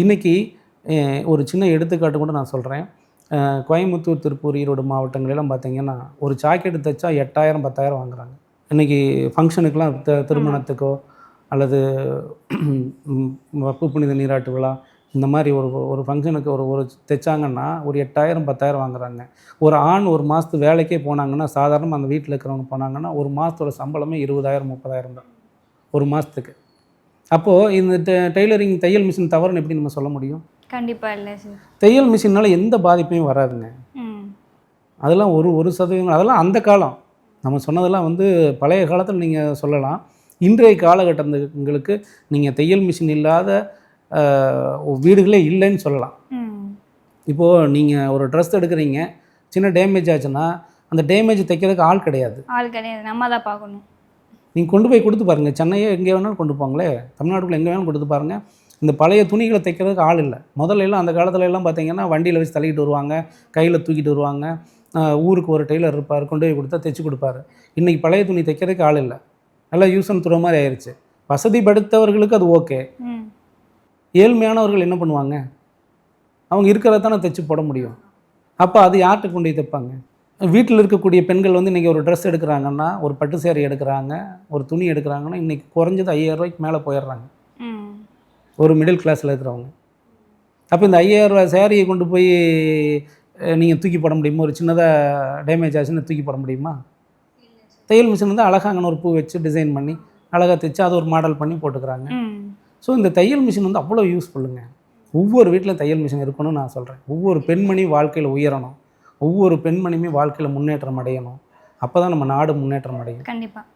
இன்றைக்கி ஒரு சின்ன எடுத்துக்காட்டு கூட நான் சொல்கிறேன் கோயம்புத்தூர் திருப்பூர் ஈரோடு மாவட்டங்களெல்லாம் பார்த்தீங்கன்னா ஒரு ஜாக்கெட்டு தைச்சா எட்டாயிரம் பத்தாயிரம் வாங்குறாங்க. இன்றைக்கி ஃபங்க்ஷனுக்கெலாம் த திருமணத்துக்கோ அல்லது வப்பு புனித நீராட்டு விழா இந்த மாதிரி ஒரு ஒரு ஃபங்க்ஷனுக்கு ஒரு ஒரு தைச்சாங்கன்னா ஒரு எட்டாயிரம் பத்தாயிரம் வாங்குறாங்க. ஒரு ஆண் ஒரு மாதத்து வேலைக்கே போனாங்கன்னா சாதாரணமாக அந்த வீட்டில் இருக்கிறவங்க போனாங்கன்னா ஒரு மாதத்தோட சம்பளமே இருபதாயிரம் முப்பதாயிரம் தான். ஒரு மாதத்துக்கு அப்போது இந்த டெய்லரிங் தையல் மிஷின் தவறுன்னு எப்படி நம்ம சொல்ல முடியும்? கண்டிப்பா இல்லை சார். தையல் மிஷினால் எந்த பாதிப்பையும் வராதுங்க. அதெல்லாம் ஒரு ஒரு சதவீதம் அதெல்லாம் அந்த காலம். நம்ம சொன்னதெல்லாம் வந்து பழைய காலத்தில் நீங்கள் சொல்லலாம். இன்றைய காலகட்டங்களுக்கு நீங்கள் தையல் மிஷின் இல்லாத வீடுகளே இல்லைன்னு சொல்லலாம். இப்போது நீங்கள் ஒரு ட்ரெஸ் எடுக்கிறீங்க சின்ன டேமேஜ் ஆச்சுன்னா அந்த டேமேஜ் தைக்கிறதுக்கு ஆள் கிடையாது. ஆள் கிடையாது. நம்ம தான் பார்க்கணும். நீங்கள் கொண்டு போய் கொடுத்து பாருங்கள் சென்னையோ எங்கே வேணாலும் கொண்டு போங்களே. தமிழ்நாட்டுக்குள்ள எங்கே வேணாலும் கொடுத்து பாருங்கள் இந்த பழைய துணிகளை தைக்கிறதுக்கு ஆள் இல்லை. முதல்ல எல்லாம் அந்த காலத்துல எல்லாம் பார்த்தீங்கன்னா வண்டியில் வச்சு தள்ளிக்கிட்டு வருவாங்க. கையில் தூக்கிட்டு வருவாங்க. ஊருக்கு ஒரு டெய்லர் இருப்பார். கொண்டு போய் கொடுத்தா தைச்சு கொடுப்பாரு. இன்றைக்கி பழைய துணி தைக்கிறதுக்கு ஆள் இல்லை. நல்லா யூஸ் அண்ட் த்ரோ மாதிரி ஆயிடுச்சு வசதி படுத்தவர்களுக்கு அது ஓகே. ஏழ்மையானவர்கள் என்ன பண்ணுவாங்க? அவங்க இருக்கிறத தானே தைச்சு போட முடியும். அப்போ அது யார்கிட்ட கொண்டு போய் தைப்பாங்க? வீட்டில் இருக்கக்கூடிய பெண்கள் வந்து இன்றைக்கி ஒரு ட்ரெஸ் எடுக்கிறாங்கன்னா ஒரு பட்டு சேரீ எடுக்கிறாங்க ஒரு துணி எடுக்கிறாங்கன்னா இன்றைக்கி குறைஞ்சது ஐயாயிரம் ரூபாய்க்கு மேலே போயிடுறாங்க. ஒரு மிடில் கிளாஸில் இருக்கிறவங்க. அப்போ இந்த ஐயாயிரம் ரூபாய் சேரீயை கொண்டு போய் நீங்கள் தூக்கி போட முடியுமா? ஒரு சின்னதாக டேமேஜ் ஆச்சுன்னு தூக்கி போட முடியுமா? தையல் மிஷின் வந்து அழகாங்கன்னு ஒரு பூ வச்சு டிசைன் பண்ணி அழகாக தைச்சு அதை ஒரு மாடல் பண்ணி போட்டுக்கிறாங்க. ஸோ இந்த தையல் மிஷின் வந்து அவ்வளோ யூஸ்ஃபுல்லுங்க ஒவ்வொரு வீட்டில் தையல் மிஷின் இருக்கணும்னு நான் சொல்கிறேன் ஒவ்வொரு பெண்மணி வாழ்க்கையில் உயரணும். ஒவ்வொரு பெண்மணியுமே வாழ்க்கையில் முன்னேற்றம் அடையணும். அப்போ தான் நம்ம நாடு முன்னேற்றம் அடையும். கண்டிப்பாக